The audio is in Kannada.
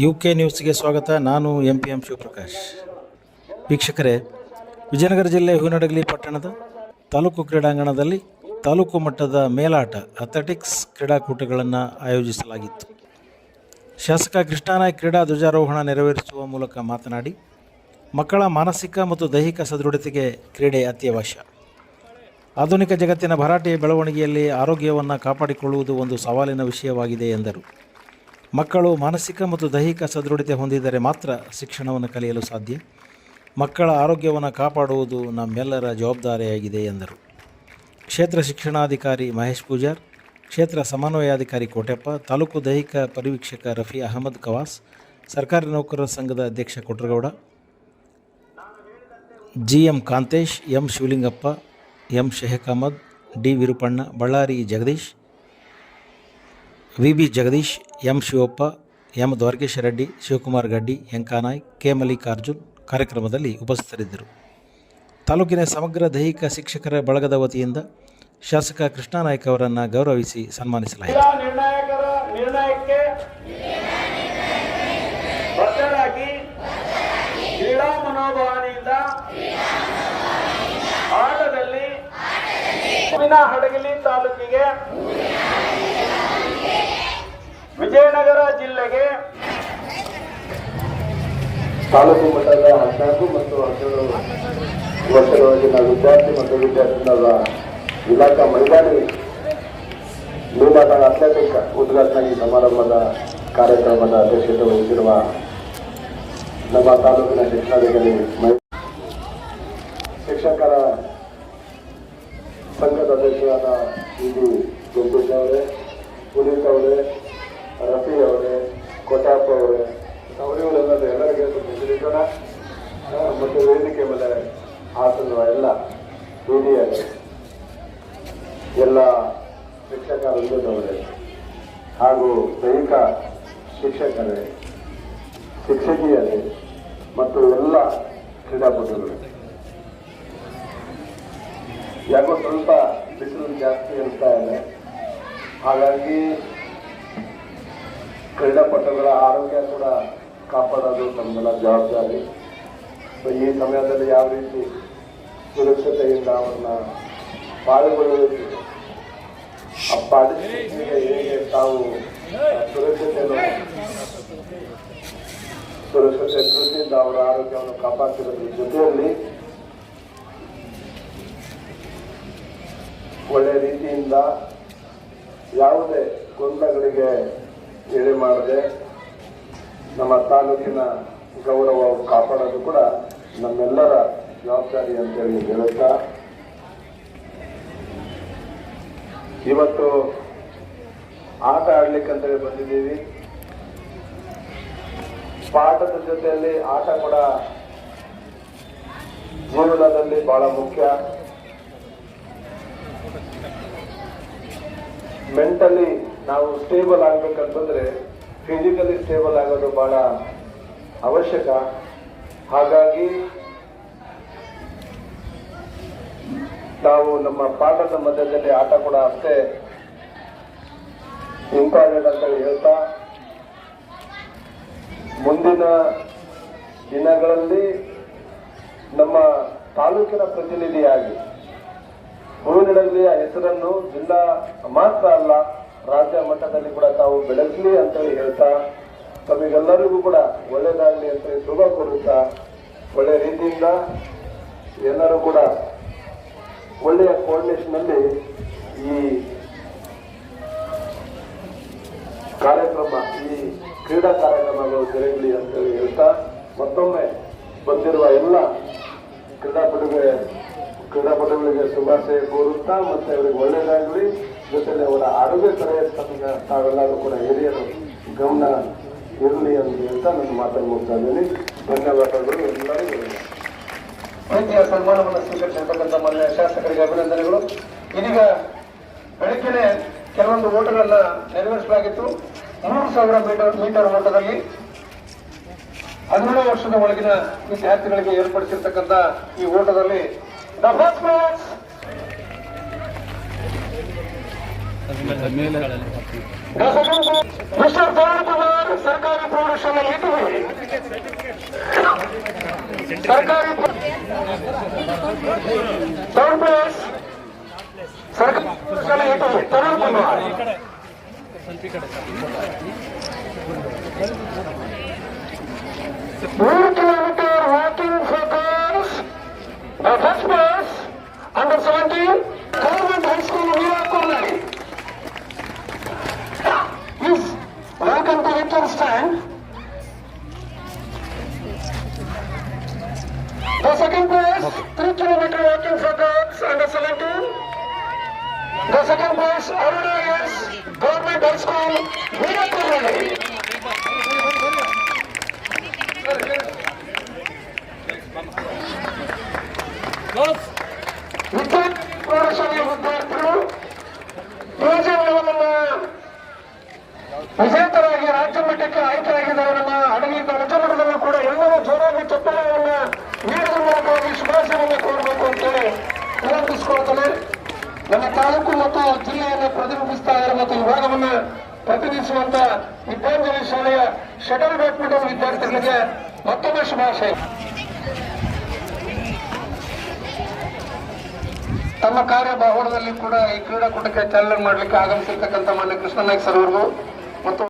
ಯು ಕೆ ನ್ಯೂಸ್ಗೆ ಸ್ವಾಗತ. ನಾನು ಎಂ ಪಿ ಎಂ ಶಿವಪ್ರಕಾಶ್. ವೀಕ್ಷಕರೇ, ವಿಜಯನಗರ ಜಿಲ್ಲೆ ಹೂನಡಗಲಿ ಪಟ್ಟಣದ ತಾಲೂಕು ಕ್ರೀಡಾಂಗಣದಲ್ಲಿ ತಾಲೂಕು ಮಟ್ಟದ ಮೇಲಾಟ ಅಥ್ಲೆಟಿಕ್ಸ್ ಕ್ರೀಡಾಕೂಟಗಳನ್ನು ಆಯೋಜಿಸಲಾಗಿತ್ತು. ಶಾಸಕ ಕೃಷ್ಣಾನಾಯಕ್ ಕ್ರೀಡಾ ಧ್ವಜಾರೋಹಣ ನೆರವೇರಿಸುವ ಮೂಲಕ ಮಾತನಾಡಿ, ಮಕ್ಕಳ ಮಾನಸಿಕ ಮತ್ತು ದೈಹಿಕ ಸದೃಢತೆಗೆ ಕ್ರೀಡೆ ಅತ್ಯವಶ್ಯ. ಆಧುನಿಕ ಜಗತ್ತಿನ ಭರಾಟೆಯ ಬೆಳವಣಿಗೆಯಲ್ಲಿ ಆರೋಗ್ಯವನ್ನು ಕಾಪಾಡಿಕೊಳ್ಳುವುದು ಒಂದು ಸವಾಲಿನ ವಿಷಯವಾಗಿದೆ ಎಂದರು. ಮಕ್ಕಳು ಮಾನಸಿಕ ಮತ್ತು ದೈಹಿಕ ಸದೃಢತೆ ಹೊಂದಿದರೆ ಮಾತ್ರ ಶಿಕ್ಷಣವನ್ನು ಕಲಿಯಲು ಸಾಧ್ಯ. ಮಕ್ಕಳ ಆರೋಗ್ಯವನ್ನು ಕಾಪಾಡುವುದು ನಮ್ಮೆಲ್ಲರ ಜವಾಬ್ದಾರಿಯಾಗಿದೆ, ಎಂದರು. ಕ್ಷೇತ್ರ ಶಿಕ್ಷಣಾಧಿಕಾರಿ ಮಹೇಶ್ ಪೂಜಾರ್, ಕ್ಷೇತ್ರ ಸಮನ್ವಯಾಧಿಕಾರಿ ಕೋಟೆಪ್ಪ ತಾಲೂಕು ದೈಹಿಕ ಪರಿವೀಕ್ಷಕ ರಫಿ ಅಹಮದ್ ಕವಾಸ್, ಸರ್ಕಾರಿ ನೌಕರರ ಸಂಘದ ಅಧ್ಯಕ್ಷ Kotragouda G M Kantesh, M Shivalingappa, M Sheikh Ahmed, D Viruppanna, Ballari Jagadish V B Jagadish, M Shivappa, M Dwarakesha Reddy, Shivakumar Gaddi ಎಂಕಾನಾಯ್ K. Mallikarjun ಕಾರ್ಯಕ್ರಮದಲ್ಲಿ ಉಪಸ್ಥಿತರಿದ್ದರು. ತಾಲೂಕಿನ ಸಮಗ್ರ ದೈಹಿಕ ಶಿಕ್ಷಕರ ಬಳಗದ ವತಿಯಿಂದ ಶಾಸಕ ಕೃಷ್ಣಾನಾಯ್ಕ ಅವರನ್ನು ಗೌರವಿಸಿ ಸನ್ಮಾನಿಸಲಾಯಿತು. ಕ್ರೀಡಾ ತಾಲೂಕು ಮಟ್ಟದ ಹದಿನಾಲ್ಕು ಮತ್ತು ಹದಿನೇಳು ವರ್ಷದೊಳಗಿನ ವಿದ್ಯಾರ್ಥಿ ಮತ್ತು ವಿದ್ಯಾರ್ಥಿಗಳ ಇಲಾಖಾ ಮೈದಾನಿ ಮೂಲಕ ಅಥ್ಲೆಟಿಕ್ ಉದ್ಘಾಟನಾ ಸಮಾರಂಭದ ಕಾರ್ಯಕ್ರಮದ ಅಧ್ಯಕ್ಷತೆ ವಹಿಸಿರುವ ನಮ್ಮ ತಾಲೂಕಿನ ಶಿಕ್ಷಣಾಧಿಕಾರಿ ಮೈ ಶಿಕ್ಷಕರ ಸಂಘದ ಅಧ್ಯಕ್ಷರಾದ ಇದು ಜಗದೀಶ್ ಅವರೇ, ಪುನೀತ್ ಅವರೇ, ರಫಿ ಅವರೇ ಕೊಟ್ಟಾಪ್ಪ ಅವರೇ ಅವರಿವರೆಲ್ಲ ಎಲ್ಲರಿಗೆ ಹೆಸರಿಸೋಣ ಮತ್ತು ವೇದಿಕೆ ಮೇಲೆ ಹಾಸನ ಎಲ್ಲ ಹಿರಿಯರು ಎಲ್ಲ ಶಿಕ್ಷಕ ವೃಂದದವರೇ ಹಾಗೂ ದೈಹಿಕ ಶಿಕ್ಷಕರೇ, ಶಿಕ್ಷಕಿಯರೇ ಮತ್ತು ಎಲ್ಲ ಕ್ರೀಡಾಪಟುಗಳು. ಯಾಕೋ ಸ್ವಲ್ಪ ಬಿಸಿಲು ಜಾಸ್ತಿ ಇರ್ತಾ ಇದೆ. ಹಾಗಾಗಿ ಕ್ರೀಡಾಪಟುಗಳ ಆರೋಗ್ಯ ಕೂಡ ಕಾಪಾಡೋದು ನಮ್ಮೆಲ್ಲ ಜವಾಬ್ದಾರಿ. ಸೊ ಈ ಸಮಯದಲ್ಲಿ ಯಾವ ರೀತಿ ಸುರಕ್ಷತೆಯಿಂದ ಅವ್ರನ್ನ ಪಾಲ್ಗೊಳ್ಳಬೇಕು ಆ ಪಾಲಿಸಿದ ಹೇಗೆ ತಾವು ಸುರಕ್ಷತೆಯನ್ನು, ಸುರಕ್ಷತೆ ದೃಷ್ಟಿಯಿಂದ ಅವರ ಆರೋಗ್ಯವನ್ನು ಕಾಪಾಡ್ತಿರೋದ್ರ ಜೊತೆಯಲ್ಲಿ ಒಳ್ಳೆ ರೀತಿಯಿಂದ ಯಾವುದೇ ಗೊಂದಲಗಳಿಗೆ ಎಡೆ ಮಾಡದೆ ನಮ್ಮ ತಾಲೂಕಿನ ಗೌರವ ಕಾಪಾಡೋದು ಕೂಡ ನಮ್ಮೆಲ್ಲರ ಜವಾಬ್ದಾರಿ ಅಂತೇಳಿ ಹೇಳುತ್ತಾ? ಇವತ್ತು ಆಟ ಆಡ್ಲಿಕ್ಕಂತೇಳಿ ಬಂದಿದ್ದೀವಿ. ಪಾಠದ ಜೊತೆಯಲ್ಲಿ ಆಟ ಕೂಡ ಜೀವನದಲ್ಲಿ ಬಹಳ ಮುಖ್ಯ. ಮೆಂಟಲಿ ನಾವು ಸ್ಟೇಬಲ್ ಆಗ್ಬೇಕಂತಂದ್ರೆ ಫಿಸಿಕಲಿ ಸ್ಟೇಬಲ್ ಆಗೋದು ಬಹಳ ಅವಶ್ಯಕ. ಹಾಗಾಗಿ ನಾವು ನಮ್ಮ ಪಾಠದ ಮಧ್ಯದಲ್ಲಿ ಆಟ ಕೂಡ ಅಷ್ಟೇ ಇಂಪಾರ್ಟೆಂಟ್ ಅಂತ ಹೇಳ್ತಾ, ಮುಂದಿನ ದಿನಗಳಲ್ಲಿ ನಮ್ಮ ತಾಲೂಕಿನ ಪ್ರತಿನಿಧಿಯಾಗಿ ಹೂವಿನಲ್ಲಿಯ ಹೆಸರನ್ನು ಜಿಲ್ಲಾ ಮಾತ್ರ ಅಲ್ಲ ರಾಜ್ಯ ಮಟ್ಟದಲ್ಲಿ ಕೂಡ ತಾವು ಬೆಳೆಸಲಿ ಅಂತೇಳಿ ಹೇಳ್ತಾ, ತಮಗೆಲ್ಲರಿಗೂ ಕೂಡ ಒಳ್ಳೆಯದಾಗಲಿ ಅಂತೇಳಿ ಶುಭ ಕೋರುತ್ತಾ, ಒಳ್ಳೆ ರೀತಿಯಿಂದ ಎಲ್ಲರೂ ಕೂಡ ಒಳ್ಳೆಯ ಕೋರ್ಡಿನೇಷನ್ ಅಲ್ಲಿ ಈ ಕಾರ್ಯಕ್ರಮ, ಈ ಕ್ರೀಡಾ ಕಾರ್ಯಕ್ರಮಗಳು ಜರುಗಲಿ ಅಂತೇಳಿ ಹೇಳ್ತಾ, ಮತ್ತೊಮ್ಮೆ ಬಂದಿರುವ ಎಲ್ಲ ಕ್ರೀಡಾಪಟುಗಳಿಗೆ ಕ್ರೀಡಾಪಟುಗಳಿಗೆ ಶುಭಾಶಯ ಕೋರುತ್ತಾ ಮತ್ತೆ ಅವರಿಗೆ ಒಳ್ಳೆಯದಾಗಲಿ. ಜೊತೆಗೆ ಅವರ ಆರೋಗ್ಯ ಕಡೆ ತಾವೆಲ್ಲರೂ ಕೂಡ ಹಿರಿಯರು, ಗಮನ ಇರಲಿ ಅಂತ ಹೇಳ್ತಾ ನನ್ನ ಮಾತನ್ನು ಮುಗ್ತಾ ಇದ್ದೀನಿ. ಧನ್ಯವಾದಗಳು ಎಲ್ಲರಿಗೂ. ಪ್ರೀತಿಯ ಸನ್ಮಾನವನ್ನು ಸ್ವೀಕರಿಸಿರ್ತಕ್ಕಂಥ ಮಾನ್ಯ ಶಾಸಕರಿಗೆ ಅಭಿನಂದನೆಗಳು. ಇದೀಗ ಬೆಳಕಿನ ಕೆಲವೊಂದು ಓಟಗಳನ್ನ ನೆರವೇರಿಸಲಾಗಿತ್ತು. ಮೂರು ಸಾವಿರ ಮೀಟರ್ ಮೀಟರ್ ಓಟದಲ್ಲಿ ಹದಿನೇಳು ವರ್ಷದ ಒಳಗಿನ ವಿದ್ಯಾರ್ಥಿಗಳಿಗೆ ಏರ್ಪಡಿಸಿರ್ತಕ್ಕಂಥ ಈ ಓಟದಲ್ಲಿ the first ಕುಮಾರ್ ಸರ್ಕಾರಿ ಪ್ರೌಢಶಾಲೆ ಸರ್ಕಾರಿ ಥರ್ಡ್ ಪ್ಲೇಸ್ ಸರ್ಕಾರಿ ತರುಣ್ ಕುಮಾರ್ ಮೂರು stand. The second place, 3 kilometer walking for girls under 17. The second place, Aruna is Government High School, Veerakurali. ವಿದ್ಯಾರ್ಥಿ ಪ್ರೌಢಶಾಲೆಯ ವಿದ್ಯಾರ್ಥಿಗಳು ಯೋಜನೆಗಳನ್ನ ವಿಜೇತರಾಗಿ ರಾಜ್ಯ ಮಟ್ಟಕ್ಕೆ ಆಯ್ಕೆಯಾಗಿದ್ದಾರೆ ನಮ್ಮ ಅಡಗಿ ಮಠದಲ್ಲೂ ಕೂಡ ಎಲ್ಲರೂ ಜೋರಾಗಿ ಚಪ್ಪಲವನ್ನ ನೀಡುವ ಮೂಲಕವಾಗಿ ಶುಭಾಶಯವನ್ನು ಕೋರಬೇಕು ಅಂತೇಳಿ ವಿನಂತಿಸಿಕೊಳ್ತಾನೆ. ನಮ್ಮ ತಾಲೂಕು ಮತ್ತು ಜಿಲ್ಲೆಯನ್ನು ಪ್ರತಿನಿಧಿಸ್ತಾ ಇರುವಂತಹ ವಿಭಾಗವನ್ನ ಪ್ರತಿನಿಧಿಸುವಂತ ವಿದ್ಯಾಂಜಲಿ ಶಾಲೆಯ ಶಟಲ್ ಬ್ಯಾಡ್ಮಿಂಟನ್ ವಿದ್ಯಾರ್ಥಿಗಳಿಗೆ ಮತ್ತೊಮ್ಮೆ ಶುಭಾಶಯ. ತಮ್ಮ ಕಾರ್ಯ ಬಾಹುಳದಲ್ಲಿ ಕೂಡ ಈ ಕ್ರೀಡಾಕೂಟಕ್ಕೆ ಚಾಲನೆ ಮಾಡಲಿಕ್ಕೆ ಆಗಮಿಸಿರ್ತಕ್ಕಂಥ ಮಾನ್ಯ ಕೃಷ್ಣ ನಾಯ್ಕ ಸರ್ ಅವರು ಮತ್ತು